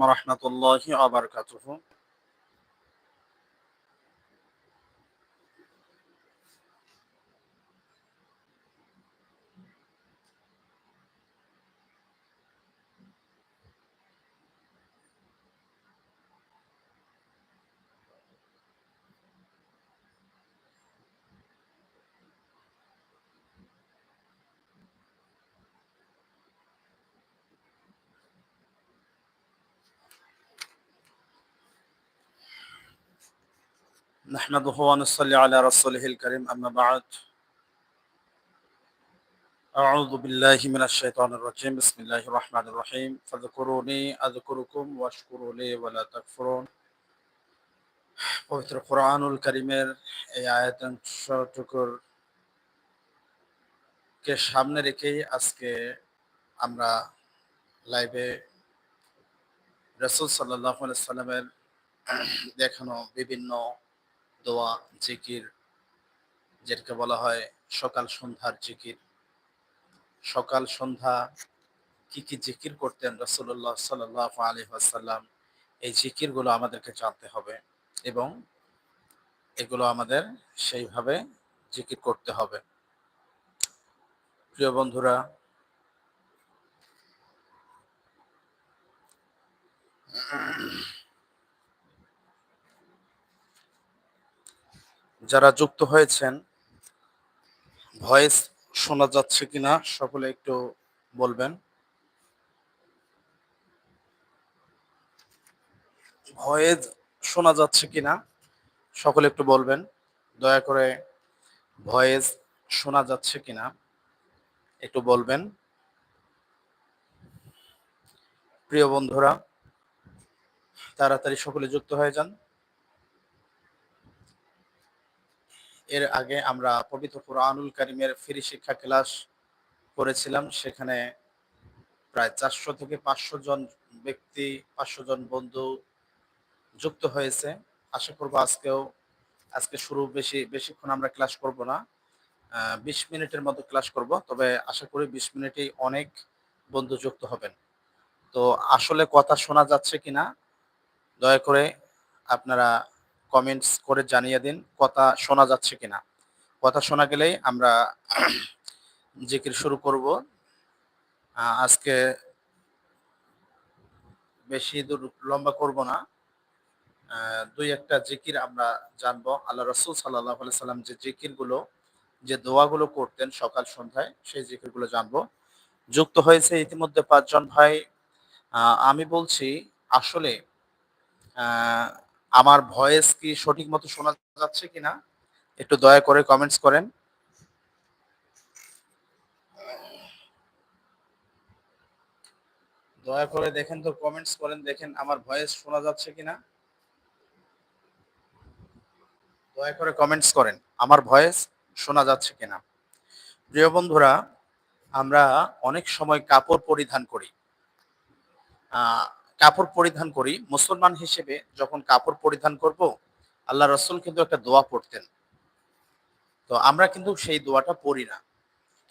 ورحمة الله وبركاته. نحمده ونصلي على رسوله الكريم أما بعد أعوذ بالله من الشيطان الرجيم بسم الله الرحمن الرحيم فاذكروني أذكركم واشكروا لي ولا تكفرون পবিত্র কোরআনুল করিমের এই আয়াতটুকুর কে সামনে রেখেই আজকে আমরা লাইভে রসুল সাল্লাহ সাল্লামের দেখানো বিভিন্ন দোয়া, জিকির, যেটাকে বলা হয় সকাল সন্ধ্যার জিকির। সকাল সন্ধ্যা কি কি জিকির করতেন রসুল্লাহ সাল্লাহ আলী আসাল্লাম এই জিকিরগুলো আমাদেরকে জানতে হবে এবং এগুলো আমাদের সেইভাবে জিকির করতে হবে। প্রিয় বন্ধুরা যারা যুক্ত হয়েছেন, ভয়েস শোনা যাচ্ছে কিনা সকলে একটু বলবেন। ভয়েস শোনা যাচ্ছে কিনা সকলে একটু বলবেন। দয়া করে ভয়েস শোনা যাচ্ছে কিনা একটু বলবেন। প্রিয় বন্ধুরা, তাড়াতাড়ি সকলে যুক্ত হয়ে যান। এর আগে আমরা পবিত্র কোরআনুল করিমের ফ্রি শিক্ষা ক্লাস করেছিলাম। সেখানে প্রায় চারশো থেকে পাঁচশো জন ব্যক্তি, পাঁচশো জন বন্ধু যুক্ত হয়েছে। আশা করব আজকেও, আজকে শুরু বেশি, বেশিক্ষণ আমরা ক্লাস করব না। বিশ মিনিটের মতো ক্লাস করব, তবে আশা করি বিশ মিনিটেই অনেক বন্ধু যুক্ত হবেন। তো আসলে কথা শোনা যাচ্ছে কিনা, দয়া করে আপনারা কমেন্টস করে জানিয়ে দিন, কথা শোনা যাচ্ছে কিনা। কথা শোনা গেলেই আমরা জিকির শুরু করব। আজকে বেশি দূর লম্বা করব না। দুই একটা জিকির আমরা জানব। আল্লাহ রসুল সাল্লাহ সাল্লাম যে জিকিরগুলো, যে দোয়াগুলো করতেন সকাল সন্ধ্যায়, সেই জিকিরগুলো জানব। যুক্ত হয়েছে ইতিমধ্যে পাঁচজন ভাই। আমি বলছি আসলে আমার ভয়েস কি সঠিক মতো শোনা যাচ্ছে কিনা? একটু দয়া করে কমেন্টস করেন। দয়া করে দেখেন তো কমেন্টস করেন, দেখেন আমার ভয়েস শোনা যাচ্ছে কিনা? দয়া করে কমেন্টস করেন, আমার ভয়েস শোনা যাচ্ছে কিনা? প্রিয় বন্ধুরা, আমরা অনেক সময় কাপড় পরিধান করি। কাপড় পরিধান করি, মুসলমান হিসেবে যখন কাপড় পরিধান করব, আল্লাহ রসুল কিন্তু একটা দোয়া পড়তেন। তো আমরা কিন্তু সেই দোয়াটা পড়ি না।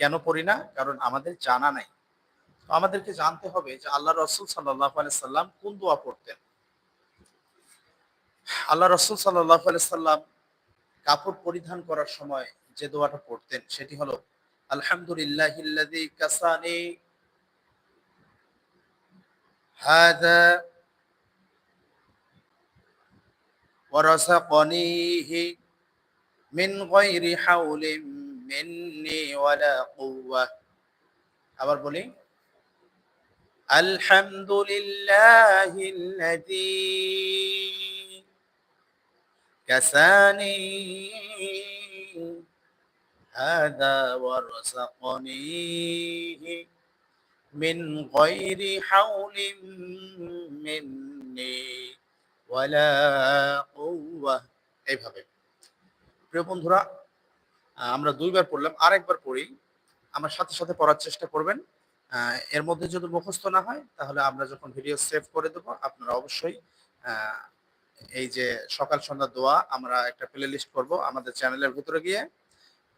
কেন পড়ি না? কারণ আমাদের জানা নাই। তো আমাদেরকে জানতে হবে যে আল্লাহ রসুল সাল্লাহ সাল্লাম কোন দোয়া পড়তেন? আল্লাহ রসুল সাল্লাহ সাল্লাম কাপড় পরিধান করার সময় যে দোয়াটা পড়তেন, সেটি হলো আলহামদুলিল্লাহ هذا ورزقنيه من غير حول مني ولا قوة. أبر بولي. الحمد لله الذي كساني هذا ورزقنيه মিন গয়রি হাউলিম মিন্নি ওয়ালা কুওয়া এইভাবে। প্রিয় বন্ধুরা, আমরা দুইবার পড়লাম, আরেকবার পড়ি। আমার সাথে সাথে পড়ার চেষ্টা করবেন। এর মধ্যে যদি মুখস্থ না হয়, তাহলে আমরা যখন ভিডিও সেভ করে দেবো, আপনারা অবশ্যই এই যে সকাল সন্ধ্যা দোয়া আমরা একটা প্লে লিস্ট করব আমাদের চ্যানেলের ভিতরে গিয়ে।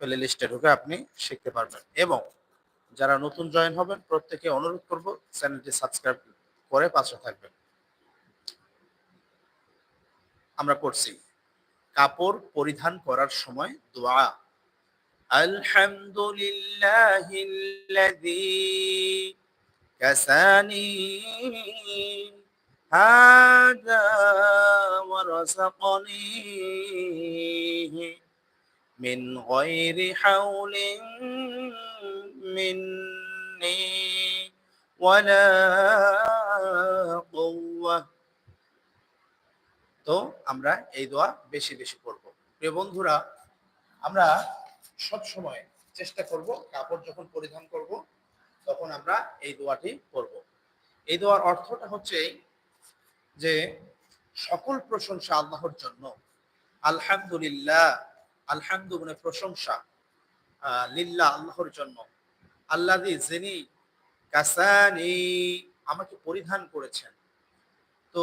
প্লে লিস্টে ঢুকে আপনি শিখতে পারবেন। এবং যারা নতুন জয়েন হবেন, প্রত্যেকে অনুরোধ করব চ্যানেলটি সাবস্ক্রাইব করে পাশে থাকবেন। আমরা করছি। কাপড় পরিধান করার সময় দোয়া। আলহামদুলিল্লাহিল্লাযী কাসানি হাদা ওয়া রাযাকানি মিন গায়রি হাওলিন مني ولا قوة তো আমরা এই দোয়া বেশি বেশি করব প্রিয় বন্ধুরা আমরা সব সময় চেষ্টা করব কাপড় যখন পরিধান করব তখন আমরা এই দোয়াটি করব এই দোয়ার অর্থটা হচ্ছে যে সকল প্রশংসা আল্লাহর জন্য আলহামদুলিল্লাহ আলহামদু মানে প্রশংসা আহ, লিল্লাহ আল্লাহর জন্য আল্লাহ যিনি কাসানি আমাকে পরিধান করেছেন। তো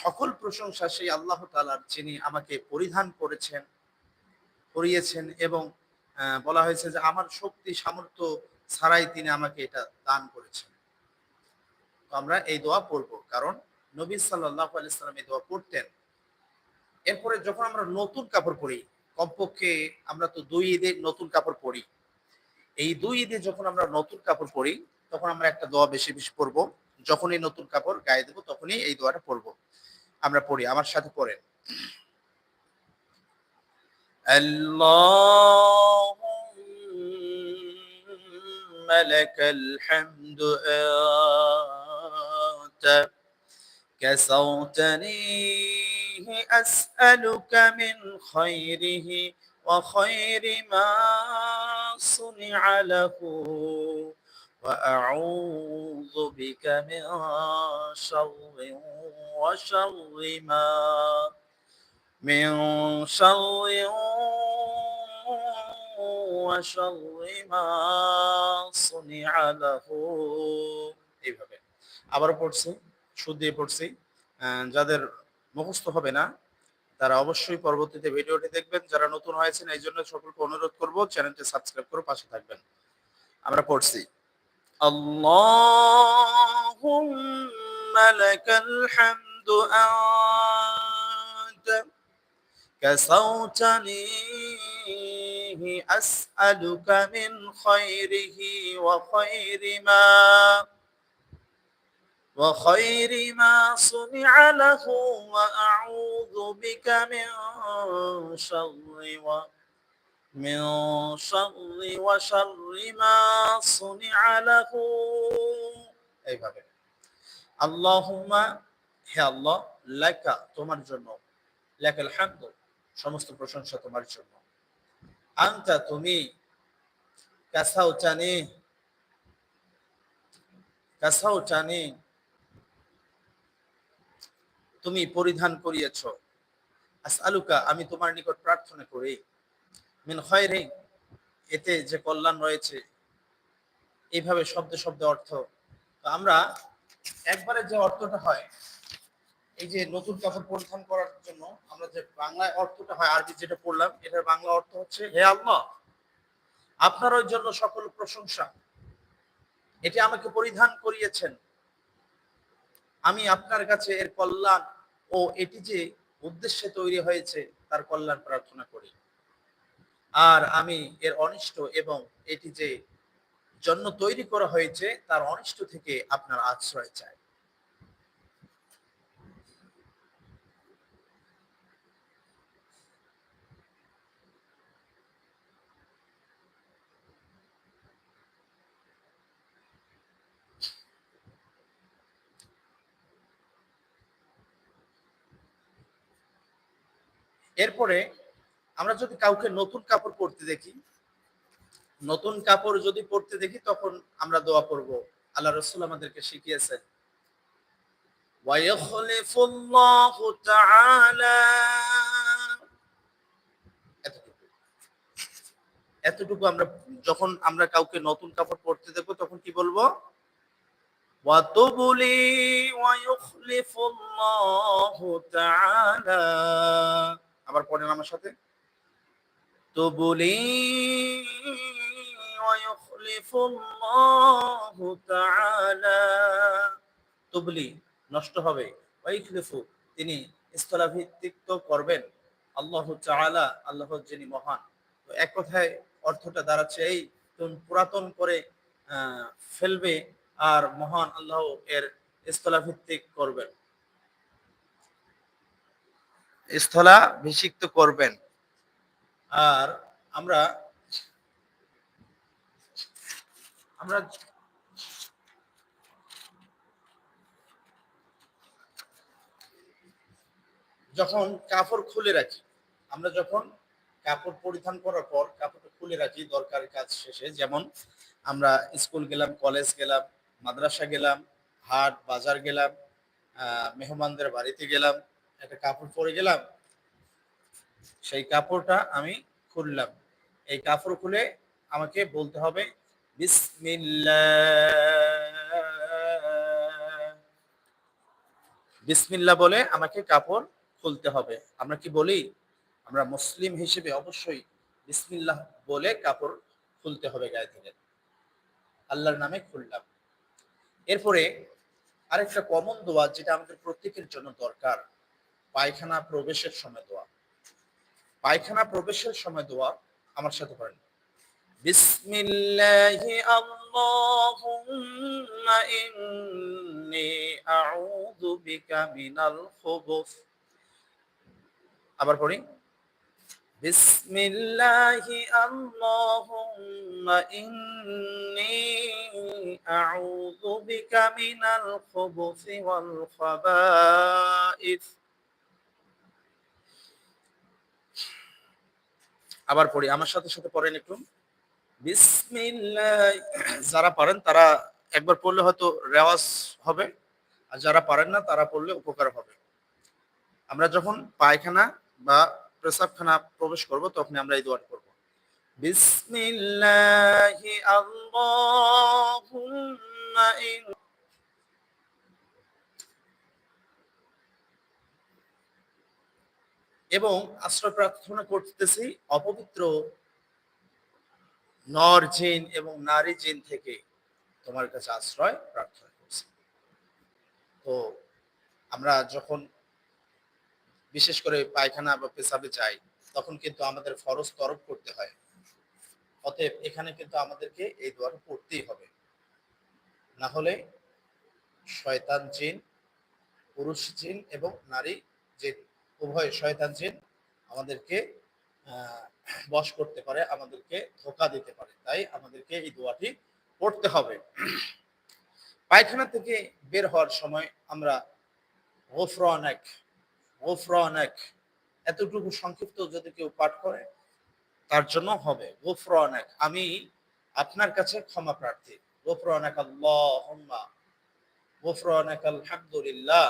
সকল প্রশংসা সেই আল্লাহ তালার যিনি আমাকে পরিধান করেছেন, করিয়েছেন এবং বলা হয়েছে যে আমার শক্তি, সামর্থ্য ছাড়াই তিনি আমাকে এটা দান করেছেন। তো আমরা এই দোয়া পড়ব, কারণ নবী সাল্লাহ আলাইসাল্লাম এই দোয়া পড়তেন। এরপরে যখন আমরা নতুন কাপড় পরি, কমপক্ষে আমরা তো দুই ঈদে নতুন কাপড় পরি। এই দুই ঈদে যখন আমরা নতুন কাপড় পরি তখন আমরা একটা দোয়া বেশি বেশি পড়বো যখনই নতুন কাপড় গায়ে দেবো তখনই এই দোয়াটা পড়বো আমরা পড়ি আমার সাথে পড়েন اللهم لك الحمد أنت كسوتني أسألك من خيره وخير ما صنع له وأعوذ بك من شر وشر ما من شر وشر ما صنع له এইভাবে আবার পড়ছি সুদ দিয়ে পড়ছি আহ, যাদের মুখস্থ হবে না তারা অবশ্যই পরবর্তীতে ভিডিওটি দেখবেন যারা নতুন হয়েছেন এই জন্য সকলকে অনুরোধ করব চ্যানেলটি সাবস্ক্রাইব করে পাশে থাকবেন আমরা পড়ছি اللهم لك الحمد أنت كسوتني أسألك من خيره وخير ما وخير ما صنع له وأعوذ بك من شر و من شر وشر ما صنع له এইভাবে আল্লাহুম্মা হে আল্লাহ লাকা তোমার জন্য লাকাল হামদ সমস্ত প্রশংসা তোমার জন্য আনতা তুমি কাসাও চানি কাসাও চানি তুমি পরিধান করিয়েছ। আসআলুকা, আমি তোমার নিকট প্রার্থনা করি। মিন খয়রে এতে যে কল্যাণ রয়েছে এইভাবে শব্দ শব্দ অর্থ। তো আমরা একবারে যে অর্থটা হয়, এই যে নতুন কাপড় পরিধান করার জন্য আমরা যে বাংলায় অর্থটা হয়, আরবি যেটা পড়লাম, এটার বাংলা অর্থ হচ্ছে, হে আল্লাহ, আপনার ওই জন্য সকল প্রশংসা। এটি আমাকে পরিধান করিয়েছেন। আমি আপনার কাছে এর কল্যাণ ও এটি যে উদ্দেশ্যে তৈরি হয়েছে, তার কল্যাণ প্রার্থনা করি। আর আমি এর অনিষ্ট এবং এটি যে জন্য তৈরি করা হয়েছে, তার অনিষ্ট থেকে আপনার আশ্রয় চাই। এরপরে আমরা যদি কাউকে নতুন কাপড় পরতে দেখি নতুন কাপড় যদি পরতে দেখি তখন আমরা দোয়া করব আল্লাহ রসুল আমাদেরকে শিখিয়েছেন ويخلف الله تعالى এতটুকু এতটুকু আমরা যখন আমরা কাউকে নতুন কাপড় পরতে দেখবো তখন কি বলবো وتبلي ويخلف الله تعالى আবার পড়েন আমার সাথে। তো বলি তবলি নষ্ট হবে। তিনি স্থলাভিত্তিক করবেন। আল্লাহ চালা আল্লাহ যিনি মহান। তো এক কথায় অর্থটা দাঁড়াচ্ছে এই তুমি পুরাতন করে ফেলবে আর মহান আল্লাহ এর স্থলাভিত্তিক করবেন। স্থলা ভিষিক্ত করবেন। আর আমরা আমরা যখন কাপড় খুলে রাখি, আমরা যখন কাপড় পরিধান করার পর কাপড়টা খুলে রাখি, দরকারি কাজ শেষে, যেমন আমরা স্কুল গেলাম, কলেজ গেলাম, মাদ্রাসা গেলাম, হাট, বাজার গেলাম মেহমানদের বাড়িতে গেলাম একটা কাপড় পরে গেলাম, সেই কাপড়টা আমি খুললাম। এই কাপড় খুলে আমাকে বলতে হবে, বিসমিল্লাহ। বিসমিল্লাহ বলে আমাকে কাপড় খুলতে হবে। আমরা কি বলি? আমরা মুসলিম হিসেবে অবশ্যই বিসমিল্লাহ বলে কাপড় খুলতে হবে গায়ে থেকে। আল্লাহর নামে খুললাম। এরপরে আরেকটা কমন দোয়া যেটা আমাদের প্রত্যেকের জন্য দরকার। পায়খানা প্রবেশের সময় দোয়া। পায়খানা প্রবেশের সময় দোয়া আমার সাথে খুবুস। আবার পড়ি। বিসমিল্লাহি আল্লাহুম্মা ইন্নী আউযু বিকা মিনাল খুবুসি ওয়াল খাবাইস। আবার পড়ি। আমার সাথে সাথে পড়েন একটু। যারা পারেন, তারা একবার পড়লে হয়তো রেওয়াজ হবে। আর যারা পারেন না, তারা পড়লে উপকার হবে। আমরা যখন পায়খানা বা প্রসাবখানা প্রবেশ করব, তখন আমরা এই দোয়াটা করব বিসমিল্লাহি আল্লাহুম্মা এবং আশ্রয় প্রার্থনা করতেছি অপবিত্র নর জিন এবং নারী জিন থেকে তোমার কাছে আশ্রয় প্রার্থনা করছি। তো আমরা যখন বিশেষ করে পায়খানা বা পেশাবে যাই, তখন কিন্তু আমাদের ফরজ তরফ করতে হয়। অতএব এখানে কিন্তু আমাদেরকে এই দোয়াটা পড়তেই হবে। না হলে শয়তান জিন, পুরুষ জিন এবং নারী জিন উভয় শয়তান জিন আমাদেরকে বশ করতে পারে, আমাদেরকে ধোকা দিতে পারে। তাই আমাদেরকে এই দোয়াটি পড়তে হবে। পায়খানা থেকে বের হওয়ার সময় আমরা গোফরানাক গোফরানাক, এতটুকু সংক্ষিপ্ত যদি কেউ পাঠ করে, তার জন্য হবে গোফরানাক। আমি আপনার কাছে ক্ষমা প্রার্থী। গোফরানাক আল্লাহুম্মা, গোফরানাক আলহামদুলিল্লাহ।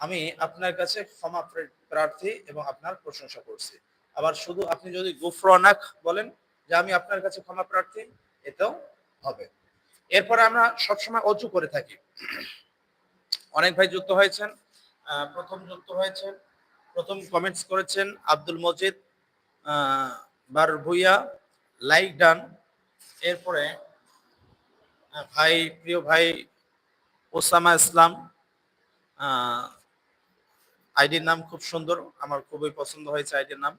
আমি আপনার কাছে ক্ষমা প্রার্থী এবং আপনার প্রশংসা করছি। আবার শুধু আপনি যদি গুফরানাক বলেন যে আমি আপনার কাছে ক্ষমা প্রার্থী এটাও হবে। এরপরে আমরা সবসময় অজু করে থাকি। অনেক ভাই যুক্ত হয়েছেন। প্রথম যুক্ত হয়েছেন। প্রথম কমেন্টস করেছেন আব্দুল মজিদ আহ, বার ভুইয়া লাইক ডান। এরপরে ভাই প্রিয় ভাই ওসামা ইসলাম আইডির নাম খুব সুন্দর, আমার খুবই পছন্দ হয়েছে আইডির নাম।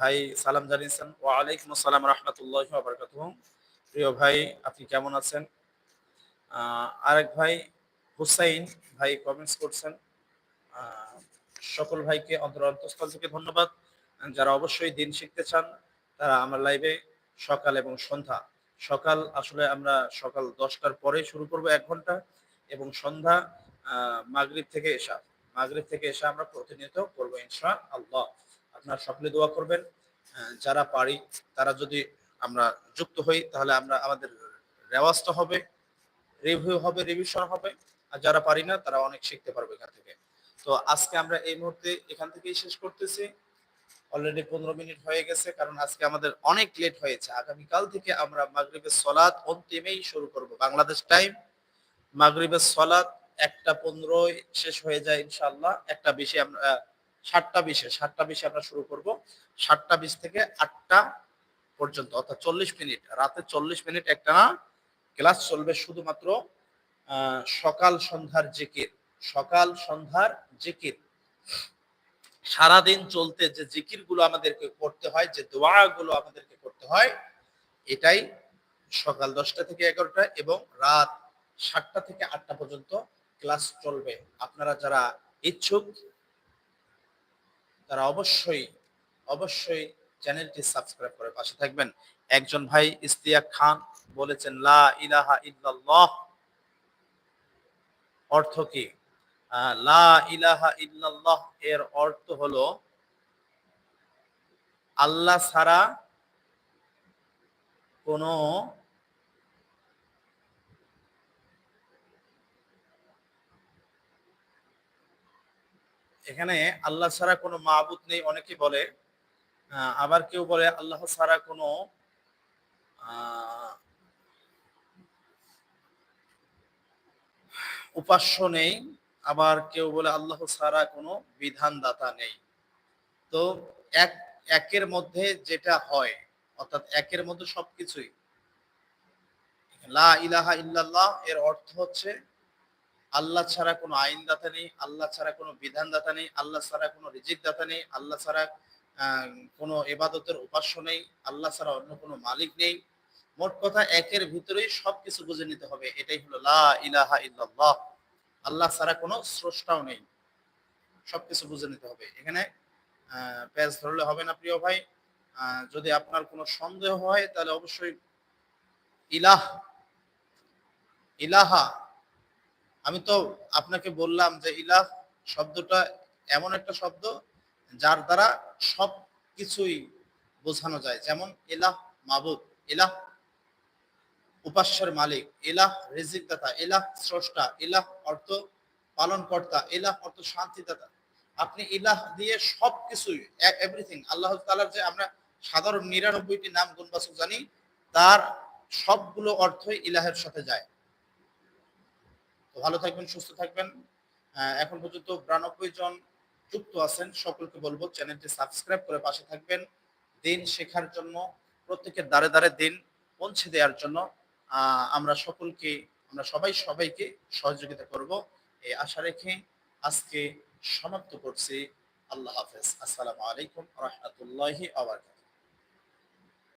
ভাই সালাম জানিয়েছেন। ওয়ালাইকুম আসসালাম রহমতুল্লাহ বারকাতুহ। প্রিয় ভাই, আপনি কেমন আছেন? আরেক ভাই, হুসাইন, ভাই কমেন্টস করছেন। সকল ভাইকে অন্তর অন্তঃস্থল থেকে ধন্যবাদ। যারা অবশ্যই দিন শিখতে চান, তারা আমার লাইভে সকাল এবং সন্ধ্যা। সকাল আসলে আমরা সকাল দশটার পরে শুরু করব এক ঘণ্টা এবং সন্ধ্যা মাগরিব থেকে এসা মাগরিব থেকে এসে আমরা প্রতিনিয়ত করব ইনশা আল্লাহ আপনারা সকলে দোয়া করবেন। যারা পারি, তারা যদি আমরা যুক্ত হই, তাহলে আমরা আমাদের রেওয়াজটা হবে রিভিউ হবে রিভিশন হবে। আর যারা পারি না তারা অনেক শিখতে পারবে এখান থেকে। তো আজকে আমরা এই মুহূর্তে এখান থেকেই শেষ করতেছি। অলরেডি পনেরো মিনিট হয়ে গেছে, কারণ আজকে আমাদের অনেক লেট হয়েছে। আগামীকাল থেকে আমরা মাগরিবের সলাদ অন্তিমেই শুরু করব। বাংলাদেশ টাইম মাগরিবের সলাদ একটা পনেরোই শেষ হয়ে যায় ইনশাল্লাহ একটা বিশে আমরা সাতটা বিশে সাতটা বিশে আমরা শুরু করব। সাতটা বিশ থেকে আটটা পর্যন্ত, অর্থাৎ চল্লিশ মিনিট, রাতে চল্লিশ মিনিট একটা না, ক্লাস চলবে শুধুমাত্র সকাল সন্ধ্যার জিকির, সকাল সন্ধ্যার জিকির। সারাদিন চলতে যে জিকিরগুলো আমাদেরকে করতে হয়, যে দোয়া গুলো আমাদেরকে করতে হয়, এটাই সকাল দশটা থেকে এগারোটা এবং রাত সাতটা থেকে আটটা পর্যন্ত ক্লাস চলবে। আপনারা যারা ইচ্ছুক, তারা অবশ্যই অবশ্যই চ্যানেলটি সাবস্ক্রাইব করে পাশে থাকবেন। একজন ভাই ইস্তিয়াক খান বলেছেন, লা ইলাহা ইল্লাল্লাহ অর্থ কি? লা ইলাহা ইল্লাল্লাহ এর অর্থ হলো, আল্লাহ ছাড়া কোনো এখানে আল্লাহ ছাড়া কোনো মাহবুদ নেই, অনেকে বলে। আবার কেউ বলে আল্লাহ ছাড়া কোনো উপাস্য নেই। আবার কেউ বলে আল্লাহ ছাড়া কোনো বিধানদাতা নেই। তো এক, একের মধ্যে যেটা হয়, অর্থাৎ একের মধ্যে সবকিছুই। লা ইলাহা ইল্লাল্লাহ এর অর্থ হচ্ছে আল্লাহ ছাড়া কোনো আইনদাতা নেই, আল্লাহ ছাড়া কোনো বিধানদাতা নেই, আল্লাহ ছাড়া কোনো রিজিক দাতা নেই, আল্লাহ ছাড়া কোনো এবাদতের উপাস্য নেই, আল্লাহ ছাড়া অন্য কোনো মালিক নেই। মোট কথা একের ভিতরেই সবকিছু বুঝে নিতে হবে, এটাই হলো লা ইলাহা ইল্লাল্লাহ। আল্লাহ ছাড়া কোনো স্রষ্টাও নেই, সবকিছু বুঝে নিতে হবে। এখানে পেঁয়াজ ধরলে হবে না প্রিয় ভাই। যদি আপনার কোনো সন্দেহ হয় তাহলে অবশ্যই ইলাহ, ইলাহা আমি তো আপনাকে বললাম যে ইলাহ শব্দটা এমন একটা শব্দ যার দ্বারা সব কিছুই বোঝানো যায়। যেমন এলাহ মাবুদ এলাহ উপাস্যের মালিক, ইলাহ রিজিকদাতা এলাহ স্রষ্টা এলাহ অর্থ পালনকর্তা এলাহ অর্থ শান্তিদাতা। আপনি ইলাহ দিয়ে সব কিছুই এভরিথিং আল্লাহ তাআলার যে আমরা সাধারণ নিরানব্বইটি নাম গুণবাচক জানি, তার সবগুলো অর্থই ইলাহের সাথে যায়। তো ভালো থাকবেন, সুস্থ থাকবেন। এখন পর্যন্ত বিরানব্বই জন যুক্ত আছেন, সকলকে বলব চ্যানেলটি সাবস্ক্রাইব করে পাশে থাকবেন। দিন শেখার জন্য, প্রত্যেকের দ্বারে দ্বারে দিন পৌঁছে দেওয়ার জন্য আমরা সকলকে, আমরা সবাই সবাইকে সহযোগিতা করব। এই আশা রেখে আজকে সমাপ্ত করছি। আল্লাহ হাফেজ। আসসালামু আলাইকুম রহমতুল্লাহি আবরকাত